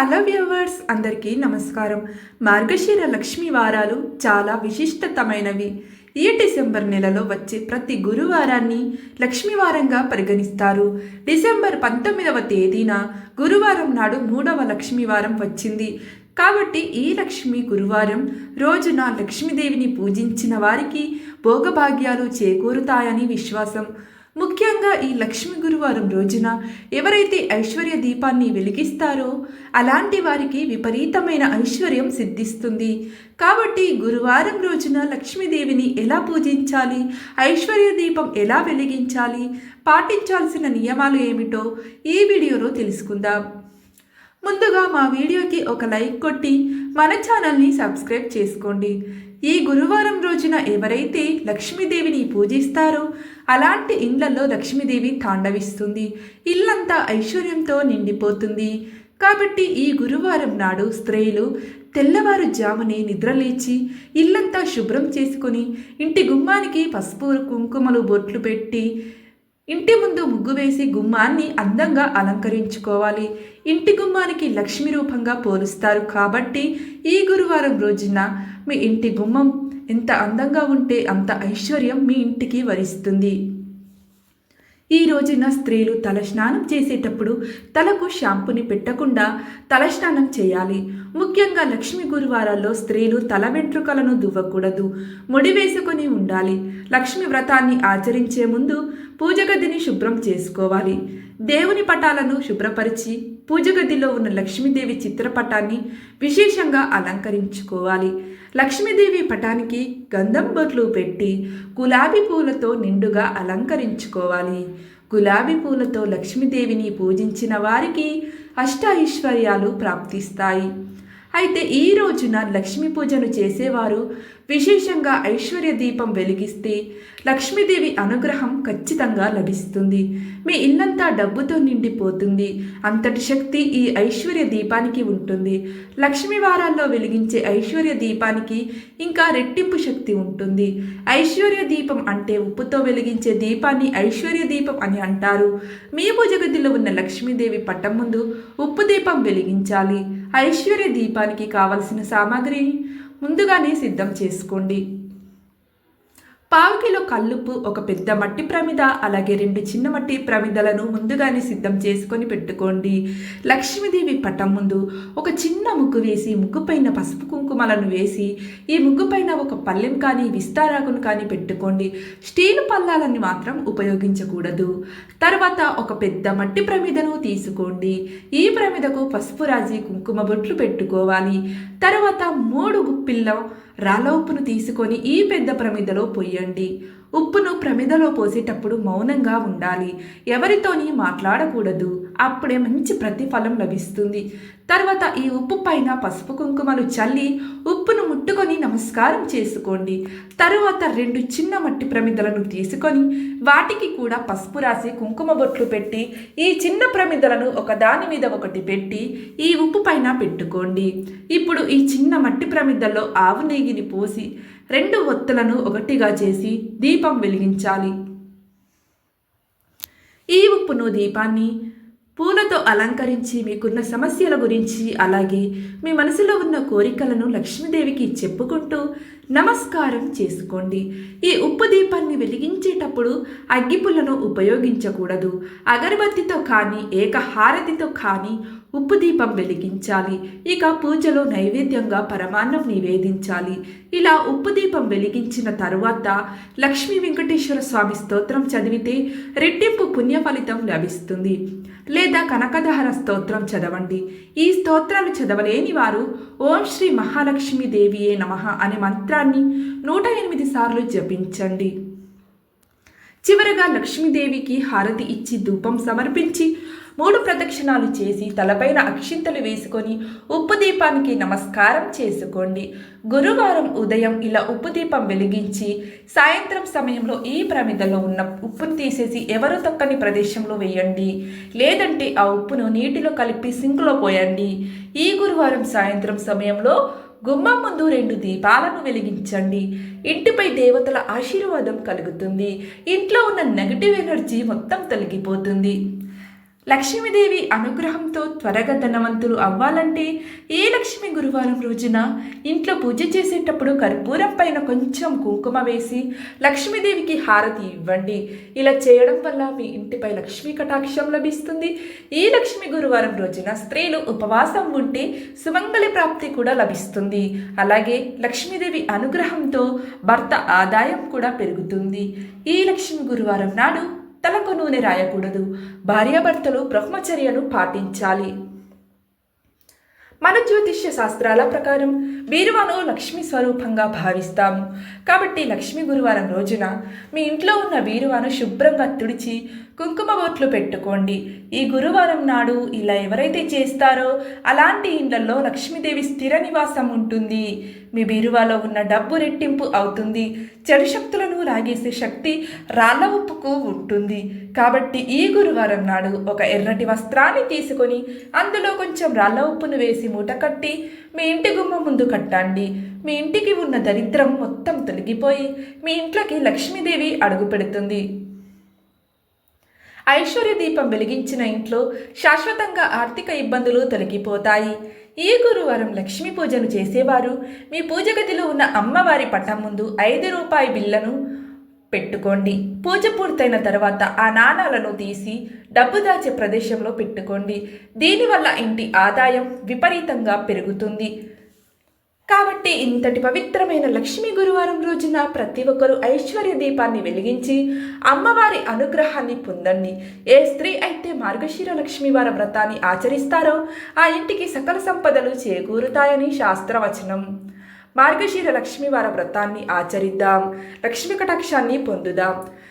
Hello viewers అందరికీ నమస్కారం. మార్గశీర లక్ష్మి వారాలు చాలా విశిష్టతమైనవి. ఈ డిసెంబర్ నెలలో వచ్చే ప్రతి గురువారాన్ని లక్ష్మీవారంగా పరిగణిస్తారు. డిసెంబర్ పంతొమ్మిదవ తేదీన గురువారం నాడు మూడవ లక్ష్మీవారం వచ్చింది. కాబట్టి ఈ లక్ష్మి గురువారం రోజున లక్ష్మీదేవిని పూజించిన వారికి భోగభాగ్యాలు చేకూరుతాయని విశ్వాసం. ముఖ్యంగా ఈ లక్ష్మి గురువారం రోజున ఎవరైతే ఐశ్వర్య దీపాన్ని వెలిగిస్తారో అలాంటి వారికి విపరీతమైన ఐశ్వర్యం సిద్ధిస్తుంది. కాబట్టి గురువారం రోజున లక్ష్మీదేవిని ఎలా పూజించాలి ఐశ్వర్య దీపం ఎలా వెలిగించాలి పాటించాల్సిన నియమాలు ఏమిటో ఈ వీడియోలో తెలుసుకుందాం. ముందుగా మా వీడియోకి ఒక లైక్ కొట్టి మన ఛానల్ని సబ్స్క్రైబ్ చేసుకోండి. ఈ గురువారం రోజున ఎవరైతే లక్ష్మీదేవిని పూజిస్తారో అలాంటి ఇండ్లలో లక్ష్మీదేవి తాండవిస్తుంది. ఇల్లంతా ఐశ్వర్యంతో నిండిపోతుంది. కాబట్టి ఈ గురువారం నాడు స్త్రీలు తెల్లవారుజామునే నిద్రలేచి ఇల్లంతా శుభ్రం చేసుకొని ఇంటి గుమ్మానికి పసుపు కుంకుమలు బొట్లు పెట్టి ఇంటి ముందు ముగ్గు వేసి గుమ్మాన్ని అందంగా అలంకరించుకోవాలి. ఇంటి గుమ్మానికి లక్ష్మి రూపంగా పోలుస్తారు కాబట్టి ఈ గురువారం రోజున మీ ఇంటి గుమ్మం ఎంత అందంగా ఉంటే అంత ఐశ్వర్యం మీ ఇంటికి వరిస్తుంది. ఈ రోజున స్త్రీలు తలస్నానం చేసేటప్పుడు తలకు షాంపుని పెట్టకుండా తలస్నానం చేయాలి. ముఖ్యంగా లక్ష్మీ గురువారాల్లో స్త్రీలు తల వెంట్రుకలను దువ్వకూడదు. ముడి వేసుకొని ఉండాలి. లక్ష్మి వ్రతాన్ని ఆచరించే ముందు పూజ గదిని శుభ్రం చేసుకోవాలి. దేవుని పటాలను శుభ్రపరిచి పూజ గదిలో ఉన్న లక్ష్మీదేవి చిత్రపటాన్ని విశేషంగా అలంకరించుకోవాలి. లక్ష్మీదేవి పటానికి గంధం బొట్లు పెట్టి గులాబీ పూలతో నిండుగా అలంకరించుకోవాలి. గులాబీ పూలతో లక్ష్మీదేవిని పూజించిన వారికి అష్ట ఐశ్వర్యాలు ప్రాప్తిస్తాయి. అయితే ఈ రోజున లక్ష్మీ పూజను చేసేవారు విశేషంగా ఐశ్వర్య దీపం వెలిగిస్తే లక్ష్మీదేవి అనుగ్రహం ఖచ్చితంగా లభిస్తుంది. మీ ఇల్లంతా డబ్బుతో నిండిపోతుంది. అంతటి శక్తి ఈ ఐశ్వర్య దీపానికి ఉంటుంది. లక్ష్మీ వారాల్లో వెలిగించే ఐశ్వర్య దీపానికి ఇంకా రెట్టింపు శక్తి ఉంటుంది. ఐశ్వర్య దీపం అంటే ఉప్పుతో వెలిగించే దీపాన్ని ఐశ్వర్య దీపం అని అంటారు. మీ పూజగదిలో ఉన్న లక్ష్మీదేవి పట్టం ముందు ఉప్పు దీపం వెలిగించాలి. ఐశ్వర్య దీపానికి కావలసిన సామాగ్రిని ముందుగానే సిద్ధం చేసుకోండి. పావు కిలో కల్లుప్పు ఒక పెద్ద మట్టి ప్రమిద అలాగే రెండు చిన్న మట్టి ప్రమిదలను ముందుగానే సిద్ధం చేసుకొని పెట్టుకోండి. లక్ష్మీదేవి పటం ముందు ఒక చిన్న ముగ్గు వేసి ముగ్గు పైన పసుపు కుంకుమలను వేసి ఈ ముగ్గు పైన ఒక పల్లెం కానీ విస్తారాకును కానీ పెట్టుకోండి. స్టీల్ పల్లాలని మాత్రం ఉపయోగించకూడదు. తర్వాత ఒక పెద్ద మట్టి ప్రమిదను తీసుకోండి. ఈ ప్రమిదకు పసుపు రాసి కుంకుమ బొట్లు పెట్టుకోవాలి. తర్వాత మూడు గుప్పిల్ల రాళ్ళ ఉప్పును తీసుకొని ఈ పెద్ద ప్రమిదలో పొయ్యండి. ఉప్పును ప్రమిదలో పోసేటప్పుడు మౌనంగా ఉండాలి. ఎవరితోని మాట్లాడకూడదు. అప్పుడే మంచి ప్రతిఫలం లభిస్తుంది. తర్వాత ఈ ఉప్పు పైన పసుపు కుంకుమలు చల్లి ఉప్పును ముట్టుకొని నమస్కారం చేసుకోండి. తరువాత రెండు చిన్న మట్టి ప్రమిదలను తీసుకొని వాటికి కూడా పసుపు రాసి కుంకుమ బొట్లు పెట్టి ఈ చిన్న ప్రమిదలను ఒకదాని మీద ఒకటి పెట్టి ఈ ఉప్పు పైన పెట్టుకోండి. ఇప్పుడు ఈ చిన్న మట్టి ప్రమిదల్లో ఆవు నెయ్యిని పోసి రెండు ఒత్తులను ఒకటిగా చేసి దీపం వెలిగించాలి. ఈ ఉప్పును దీపాన్ని పూలతో అలంకరించి మీకున్న సమస్యల గురించి అలాగే మీ మనసులో ఉన్న కోరికలను లక్ష్మీదేవికి చెప్పుకుంటూ నమస్కారం చేసుకోండి. ఈ ఉప్పు దీపాన్ని వెలిగించేటప్పుడు అగ్గిపుల్లను ఉపయోగించకూడదు. అగరబత్తితో కానీ ఏకహారతితో కానీ ఉప్పు దీపం వెలిగించాలి. ఇక పూజలో నైవేద్యంగా పరమాన్నం నివేదించాలి. ఇలా ఉప్పు దీపం వెలిగించిన తరువాత లక్ష్మీ వెంకటేశ్వర స్వామి స్తోత్రం చదివితే రెట్టింపు పుణ్య ఫలితం లభిస్తుంది. లేదా కనకదహర స్తోత్రం చదవండి. ఈ స్తోత్రాలు చదవలేని వారు ఓం శ్రీ మహాలక్ష్మి దేవియే నమ అనే మంత్రాన్ని నూట ఎనిమిది సార్లు జపించండి. చివరగా లక్ష్మీదేవికి హారతి ఇచ్చి ధూపం సమర్పించి మూడు ప్రదక్షిణాలు చేసి తలపైన అక్షింతలు వేసుకొని ఉప్పు దీపానికి నమస్కారం చేసుకోండి. గురువారం ఉదయం ఇలా ఉప్పు దీపం వెలిగించి సాయంత్రం సమయంలో ఈ ప్రమిదలో ఉన్న ఉప్పును తీసేసి ఎవరు తక్కని ప్రదేశంలో వేయండి. లేదంటే ఆ ఉప్పును నీటిలో కలిపి సింకులో పోయండి. ఈ గురువారం సాయంత్రం సమయంలో గుమ్మం ముందు రెండు దీపాలను వెలిగించండి. ఇంటిపై దేవతల ఆశీర్వాదం కలుగుతుంది. ఇంట్లో ఉన్న నెగటివ్ ఎనర్జీ మొత్తం తొలగిపోతుంది. లక్ష్మీదేవి అనుగ్రహంతో త్వరగా ధనవంతులు అవ్వాలంటే ఏ లక్ష్మి గురువారం రోజున ఇంట్లో పూజ చేసేటప్పుడు కర్పూరం పైన కొంచెం కుంకుమ వేసి లక్ష్మీదేవికి హారతి ఇవ్వండి. ఇలా చేయడం వల్ల మీ ఇంటిపై లక్ష్మీ కటాక్షం లభిస్తుంది. ఈ లక్ష్మి గురువారం రోజున స్త్రీలు ఉపవాసం ఉంటే సుమంగళి ప్రాప్తి కూడా లభిస్తుంది. అలాగే లక్ష్మీదేవి అనుగ్రహంతో భర్త ఆదాయం కూడా పెరుగుతుంది. ఈ లక్ష్మి గురువారం నాడు తలకు నూనె రాయకూడదు. భార్యాభర్తలు బ్రహ్మచర్యను పాటించాలి. మన జ్యోతిష్య శాస్త్రాల ప్రకారం బీరువాను లక్ష్మీ స్వరూపంగా భావిస్తాము కాబట్టి లక్ష్మీ గురువారం రోజున మీ ఇంట్లో ఉన్న బీరువాను శుభ్రంగా తుడిచి కుంకుమ బొట్లు పెట్టుకోండి. ఈ గురువారం నాడు ఇలా ఎవరైతే చేస్తారో అలాంటి ఇండ్లలో లక్ష్మీదేవి స్థిర నివాసం ఉంటుంది. మీ బీరువాలో ఉన్న డబ్బు రెట్టింపు అవుతుంది. చెడు శక్తులను లాగేసే శక్తి రాళ్ళ ఉప్పుకు ఉంటుంది. కాబట్టి ఈ గురువారం నాడు ఒక ఎర్రటి వస్త్రాన్ని తీసుకొని అందులో కొంచెం రాళ్ళ ఉప్పును వేసి మూట కట్టి మీ ఇంటి గుమ్మ ముందు కట్టండి. మీ ఇంటికి ఉన్న దరిద్రం మొత్తం తొలగిపోయి మీ ఇంట్లోకి లక్ష్మీదేవి అడుగు పెడుతుంది. ఐశ్వర్య దీపం వెలిగించిన ఇంట్లో శాశ్వతంగా ఆర్థిక ఇబ్బందులు తొలగిపోతాయి. ఈ గురువారం లక్ష్మీ పూజను చేసేవారు. మీ పూజ గదిలో ఉన్న అమ్మవారి పటం ముందు ఐదు రూపాయి బిల్లను పెట్టుకోండి. పూజ పూర్తయిన తర్వాత ఆ నాణాలను తీసి డబ్బు దాచే ప్రదేశంలో పెట్టుకోండి. దీనివల్ల ఇంటి ఆదాయం విపరీతంగా పెరుగుతుంది. కాబట్టి ఇంతటి పవిత్రమైన లక్ష్మీ గురువారం రోజున ప్రతి ఒక్కరూ ఐశ్వర్య దీపాన్ని వెలిగించి అమ్మవారి అనుగ్రహాన్ని పొందండి. ఏ స్త్రీ అయితే మార్గశీర లక్ష్మీవార వ్రతాన్ని ఆచరిస్తారో ఆ ఇంటికి సకల సంపదలు చేకూరుతాయని శాస్త్రవచనం. మార్గశీర లక్ష్మీవార వ్రతాన్ని ఆచరిద్దాం. లక్ష్మీ కటాక్షాన్ని పొందుదాం.